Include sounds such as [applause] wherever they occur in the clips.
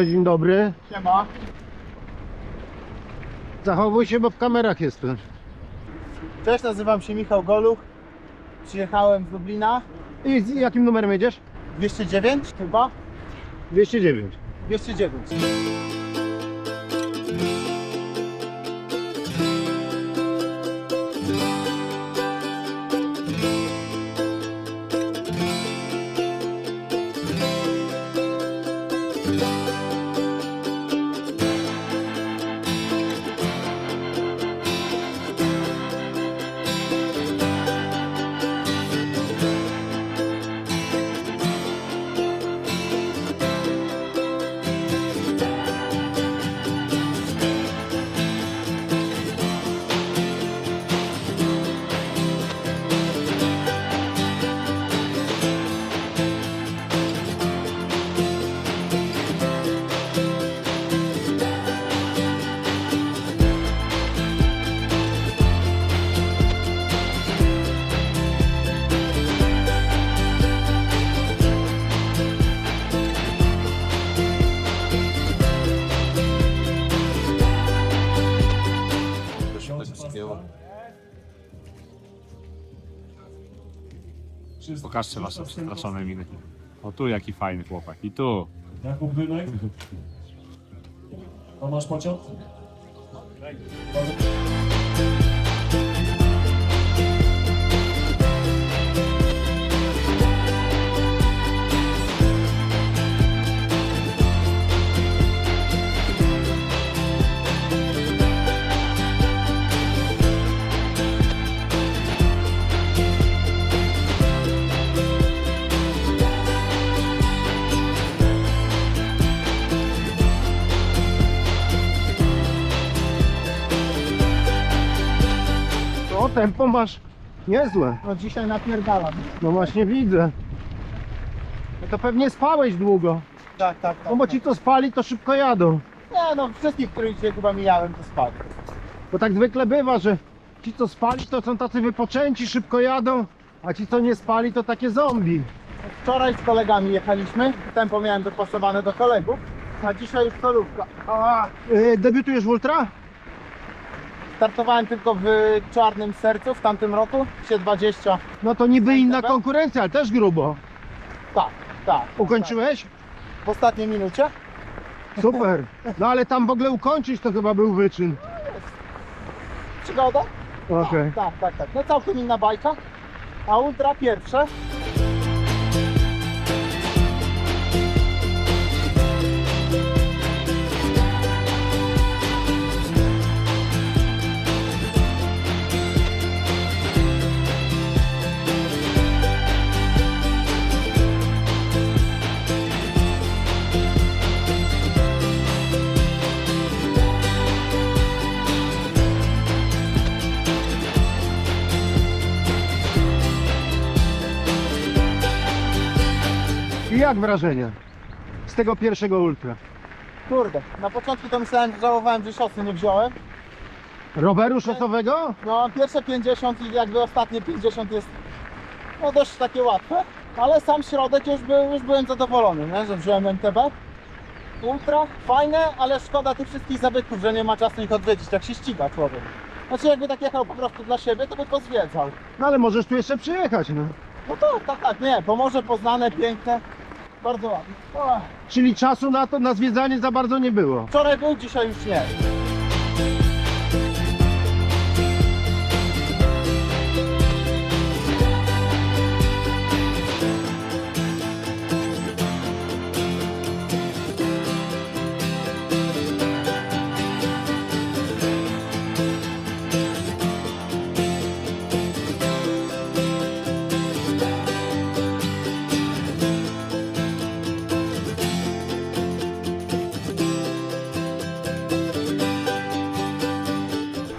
A, dzień dobry. Siema. Zachowuj się, bo w kamerach jestem. Cześć, nazywam się Michał Goluch. Przyjechałem z Lublina. I z jakim numerem jedziesz? 209 chyba? 209. 209. Pokażcie wasze przestraszone miny. O tu jaki fajny chłopak. I tu. Jakub Dynek. [laughs] Tomasz Pociąg. Tempo masz niezłe. No dzisiaj napierdalam. No właśnie widzę. No to pewnie spałeś długo. Tak, tak, tak. No bo ci co spali, to szybko jadą. Nie no, wszystkich, których dzisiaj chyba mijałem, to spadł. Bo tak zwykle bywa, że ci co spali, to są tacy wypoczęci, szybko jadą, a ci co nie spali, to takie zombie. Wczoraj z kolegami jechaliśmy. Tempo miałem dopasowane do kolegów. A dzisiaj już solówka. A, Yy, debiutujesz w Ultra? Startowałem tylko w Czarnym Sercu w tamtym roku. 20. No to niby inna konkurencja, ale też grubo. Tak, tak. Ukończyłeś? Tak. W ostatniej minucie. Super. No ale tam w ogóle ukończyć to chyba był wyczyn. Przygoda? Okej. Tak, tak, tak. No całkiem inna bajka. A ultra pierwsze. Jak wrażenia z tego pierwszego Ultra? Kurde, na początku to myślałem, że żałowałem, że szosy nie wziąłem. Roweru szosowego? No pierwsze 50 i jakby ostatnie 50 jest no dość takie łatwe, ale sam środek już, był, już byłem zadowolony, nie? że wziąłem MTB. Ultra, fajne, ale szkoda tych wszystkich zabytków, że nie ma czasu ich odwiedzić, jak się ściga człowiek. Znaczy jakby tak jechał po prostu dla siebie, to by pozwiedzał. No ale możesz tu jeszcze przyjechać, no. No tak, tak, tak, nie, Pomorze Poznane, piękne, bardzo ładnie. O, Czyli czasu na to, na zwiedzanie za bardzo nie było. wczoraj był, dzisiaj już nie.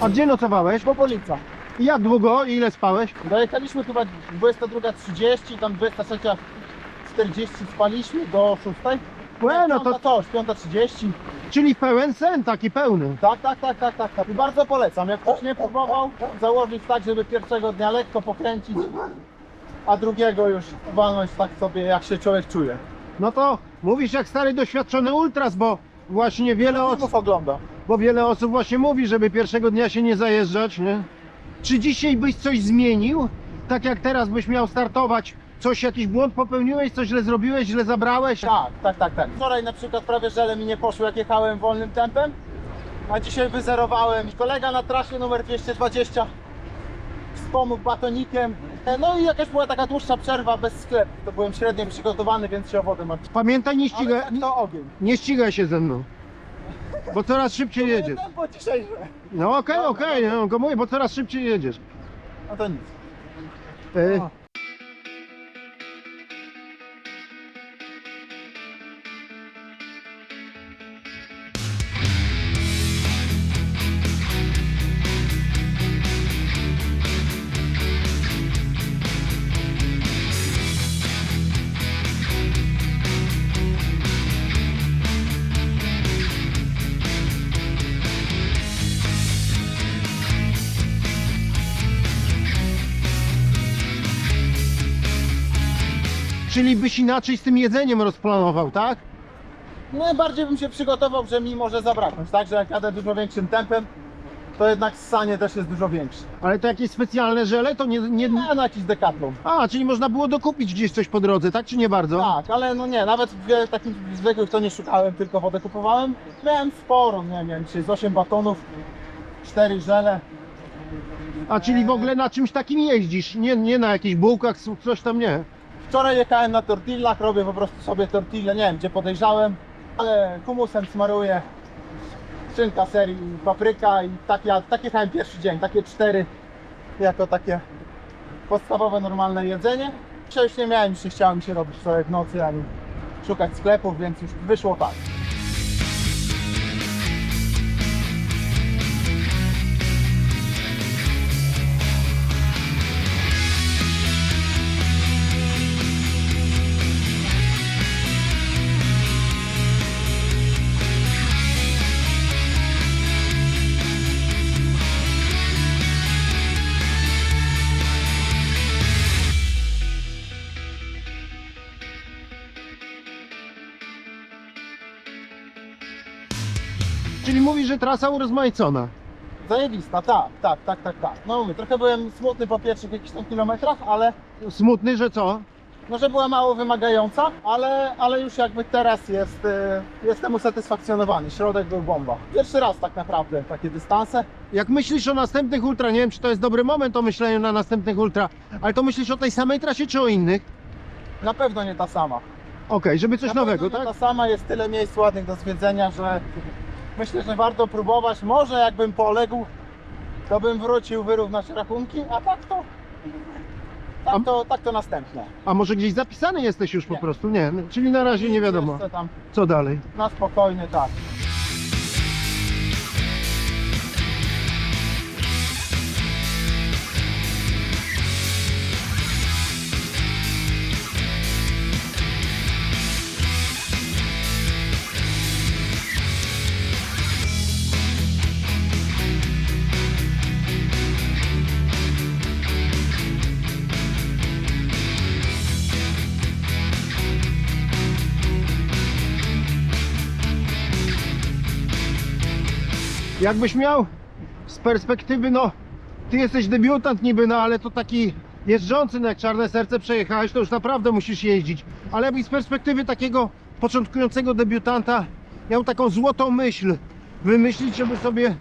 A gdzie nocowałeś? Popolica. I jak długo i ile spałeś? Dojechaliśmy chyba 22.30, tam 23.40 spaliśmy do 6. Bueno, to, to coś, 5.30. czyli pełen sen, taki pełny. Tak, tak, tak, tak, tak, tak. I bardzo polecam. Jak ktoś nie próbował, założyć tak, żeby pierwszego dnia lekko pokręcić, a drugiego już walnąć tak sobie, jak się człowiek czuje. No to mówisz jak stary doświadczony ultras, bo właśnie wiele osób, Filmów ogląda. Bo wiele osób właśnie mówi, żeby pierwszego dnia się nie zajeżdżać, nie? Czy dzisiaj byś coś zmienił? Tak jak teraz byś miał startować, coś, jakiś błąd popełniłeś, coś źle zrobiłeś, źle zabrałeś? Tak, tak, tak, tak. Wczoraj na przykład prawie żele mi nie poszło, jak jechałem wolnym tempem, a dzisiaj wyzerowałem. Kolega na trasie numer 220 wspomógł batonikiem. No i jakaś była taka dłuższa przerwa bez sklepu. To byłem średnio przygotowany, więc się o wodę. Pamiętaj, nie Ale ścigaj, tak to ogień. nie ścigaj się ze mną. Bo coraz szybciej jedziesz. Tempo dzisiejsze. No okej, okej, no, go mówię, bo coraz szybciej jedziesz. No to nic. E, O. czyli byś inaczej z tym jedzeniem rozplanował, tak? No bardziej bym się przygotował, że mi może zabraknąć, tak? Że jak jadę dużo większym tempem, to jednak ssanie też jest dużo większe. Ale to jakieś specjalne żele, to nie... nie... Nie na jakiś dekatlon. A, czyli można było dokupić gdzieś coś po drodze, tak czy nie bardzo? Tak, ale no nie, nawet w takich zwykłych to nie szukałem, tylko wodę kupowałem. Miałem sporo, nie wiem, czy z 8 batonów, 4 żele. A czyli w ogóle na czymś takim jeździsz, nie, nie na jakichś bułkach, coś tam nie. Wczoraj jechałem na tortillach, robię po prostu sobie tortille, nie wiem gdzie podejrzałem, ale humusem smaruję. Szynka serii, papryka i tak, ja, tak jechałem pierwszy dzień, takie cztery jako takie podstawowe, normalne jedzenie. Dzisiaj już nie miałem, już nie chciałem się robić wczoraj w nocy ani szukać sklepów, więc już wyszło tak. Że trasa urozmaicona. Zajebista, tak, tak, tak, tak, tak. No mówię, trochę byłem smutny po pierwszych jakichś tam kilometrach, ale Smutny, że co? no, że była mało wymagająca, ale, ale już jakby teraz jest, e, jestem usatysfakcjonowany. Środek był bomba. Pierwszy raz tak naprawdę takie dystanse. Jak myślisz o następnych ultra, nie wiem czy to jest dobry moment o myśleniu na następnych ultra, ale to myślisz o tej samej trasie czy o innych? Na pewno nie ta sama. Okej, żeby coś na nowego, pewno tak? Nie ta sama, jest tyle miejsc ładnych do zwiedzenia, że myślę, że warto próbować. Może jakbym poległ, to bym wrócił wyrównać rachunki, a tak to... Tak to, tak to następne. A może gdzieś zapisany jesteś już po Nie. prostu? Nie, czyli na razie nie wiadomo. Jeszcze tam Co dalej? na spokojny, tak. Jakbyś miał z perspektywy, no, ty jesteś debiutant niby, no, ale to taki jeżdżący, no, jak czarne serce przejechałeś, to już naprawdę musisz jeździć. Ale jakbyś z perspektywy takiego początkującego debiutanta miał taką złotą myśl, wymyślić, żeby sobie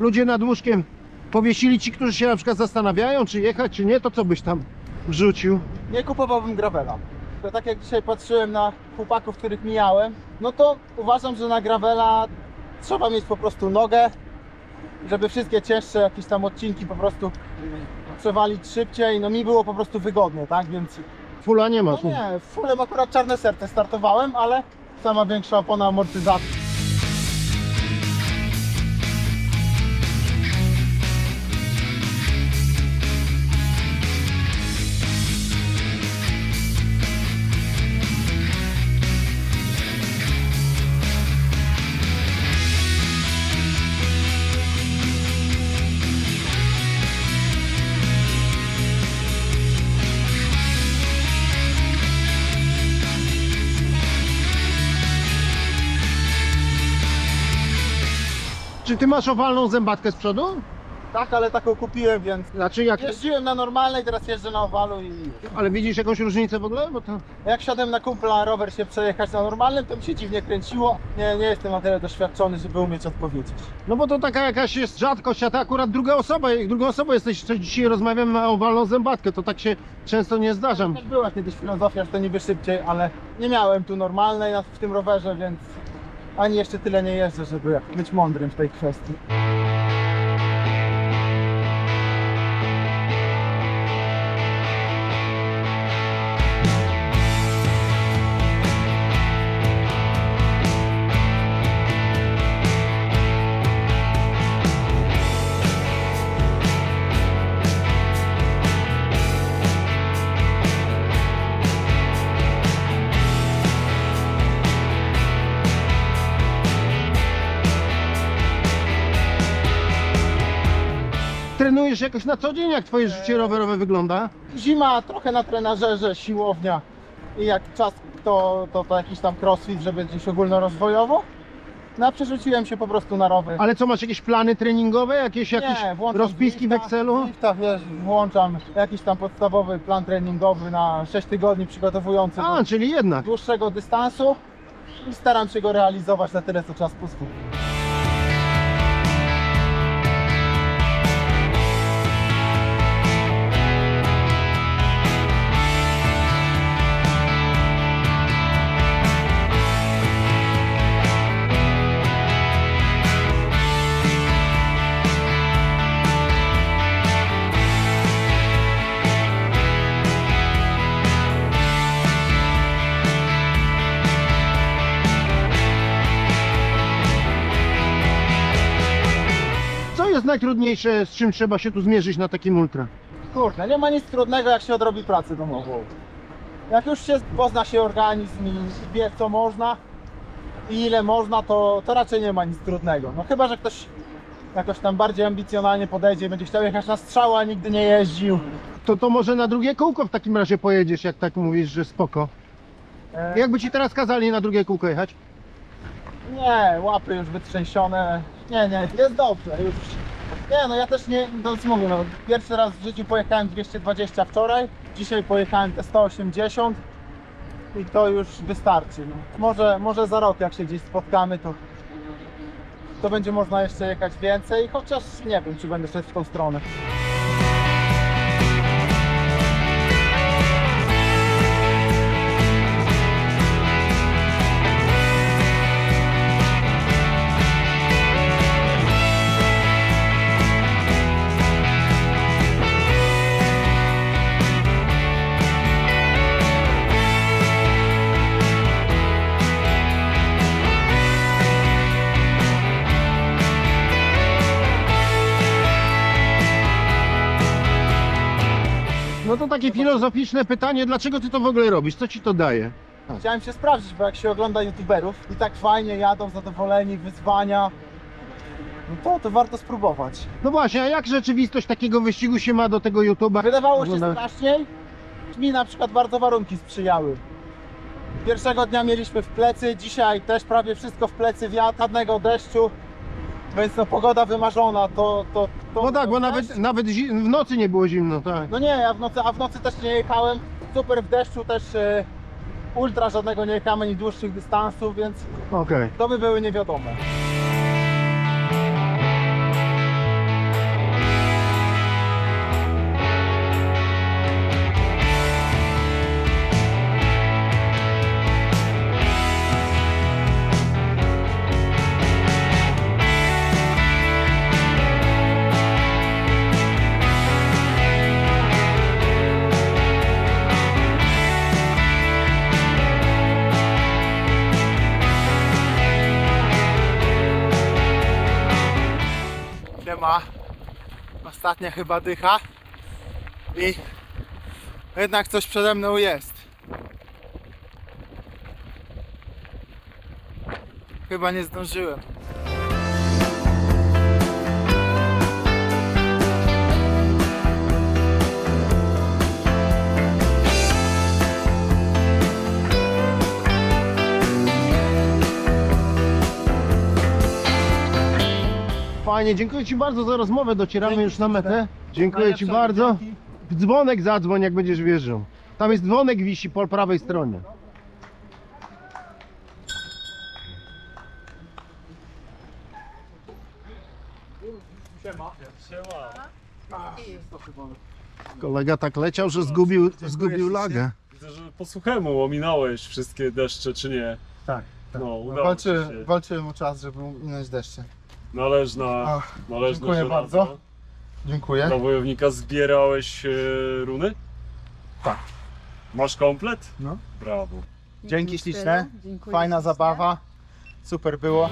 ludzie nad łóżkiem powiesili ci, którzy się na przykład zastanawiają, czy jechać, czy nie, to co byś tam wrzucił? Nie kupowałbym gravela. To tak jak dzisiaj patrzyłem na chłopaków, których mijałem, no to uważam, że na gravela trzeba mieć po prostu nogę, żeby wszystkie cięższe jakieś tam odcinki po prostu przewalić szybciej. No mi było po prostu wygodnie, tak? Więc Fula nie no masz. nie, w fulem akurat czarne serce startowałem, ale sama większa opona amortyzacji. Czy ty masz owalną zębatkę z przodu? Tak, ale taką kupiłem, więc Znaczy jak... jeździłem na normalnej, teraz jeżdżę na owalu i Ale widzisz jakąś różnicę w ogóle? Bo to... jak siadłem na kumpla rower się przejechać na normalnym, to mi się dziwnie kręciło. Nie, nie jestem na tyle doświadczony, żeby umieć odpowiedzieć. No bo to taka jakaś jest rzadkość, a ty akurat druga osoba, jak drugą osobą jesteś, co dzisiaj rozmawiamy ma owalną zębatkę, to tak się często nie zdarza. Też była kiedyś filozofia, że to niby szybciej, ale nie miałem tu normalnej na- w tym rowerze, więc ani jeszcze tyle nie jeżdżę, żeby być mądrym w tej kwestii. Trenujesz jakoś na co dzień, jak twoje życie rowerowe wygląda? Zima, trochę na trenażerze, siłownia i jak czas to, to, to jakiś tam crossfit, żeby gdzieś ogólnorozwojowo. No a przerzuciłem się po prostu na rower. Ale co, masz jakieś plany treningowe, jakieś, jakieś Nie, włączam rozpiski w Zwifta, Excelu? Zwifta, wiesz, włączam jakiś tam podstawowy plan treningowy na 6 tygodni przygotowujący A, do czyli jednak. dłuższego dystansu i staram się go realizować na tyle, co czas pozwoli. Najtrudniejsze, z czym trzeba się tu zmierzyć na takim ultra? Kurde, nie ma nic trudnego, jak się odrobi pracę domową. Jak już się pozna się organizm i wie, co można i ile można, to, to raczej nie ma nic trudnego. No chyba, że ktoś jakoś tam bardziej ambicjonalnie podejdzie i będzie chciał jechać na strzał, a nigdy nie jeździł. To to może na drugie kółko w takim razie pojedziesz, jak tak mówisz, że spoko. E, Jakby ci teraz kazali na drugie kółko jechać? Nie, łapy już wytrzęsione. Nie, nie, jest dobrze. Już. Nie, no ja też nie, to co mówię, no, pierwszy raz w życiu pojechałem 220 wczoraj, dzisiaj pojechałem te 180 i to już wystarczy. No. Może, może za rok jak się gdzieś spotkamy, to, to będzie można jeszcze jechać więcej, chociaż nie wiem, czy będę szedł w tą stronę. Takie filozoficzne pytanie, dlaczego ty to w ogóle robisz? Co ci to daje? Chciałem się sprawdzić, bo jak się ogląda youtuberów i tak fajnie jadą, zadowoleni, wyzwania, no to, to warto spróbować. No właśnie, a jak rzeczywistość takiego wyścigu się ma do tego YouTube'a? Wydawało się straszniej. Mi na przykład bardzo warunki sprzyjały. Pierwszego dnia mieliśmy w plecy, dzisiaj też prawie wszystko w plecy, wiatr, żadnego deszczu. Więc no pogoda wymarzona, to... to, to No tak, bo nawet, nawet zi- w nocy nie było zimno, tak. No nie, ja w nocy, a w nocy też nie jechałem. Super w deszczu też e, ultra żadnego nie jechałem, ani dłuższych dystansów, więc Okej. to by były niewiadome. Ostatnia chyba dycha. I jednak coś przede mną jest. Chyba nie zdążyłem. Fajnie, dziękuję Ci bardzo za rozmowę. Docieramy Dzięki już na metę. Dziękuję Ci bardzo. W dzwonek zadzwoń, jak będziesz wjeżdżał. Tam jest dzwonek wisi po prawej stronie. Kolega tak leciał, że zgubił, zgubił lagę. Widzę, że po suchemu ominąłeś wszystkie deszcze, czy nie? Tak. No, udało Walczy, się. walczyłem o czas, żeby minąć deszcze. Należna, Ach, należna dziękuję żelazo. bardzo. Dziękuję. Dla wojownika zbierałeś e, runy? Tak. Masz komplet? No. Brawo. Dzięki śliczne. Dziękuję Fajna ślicznie. zabawa. Super było.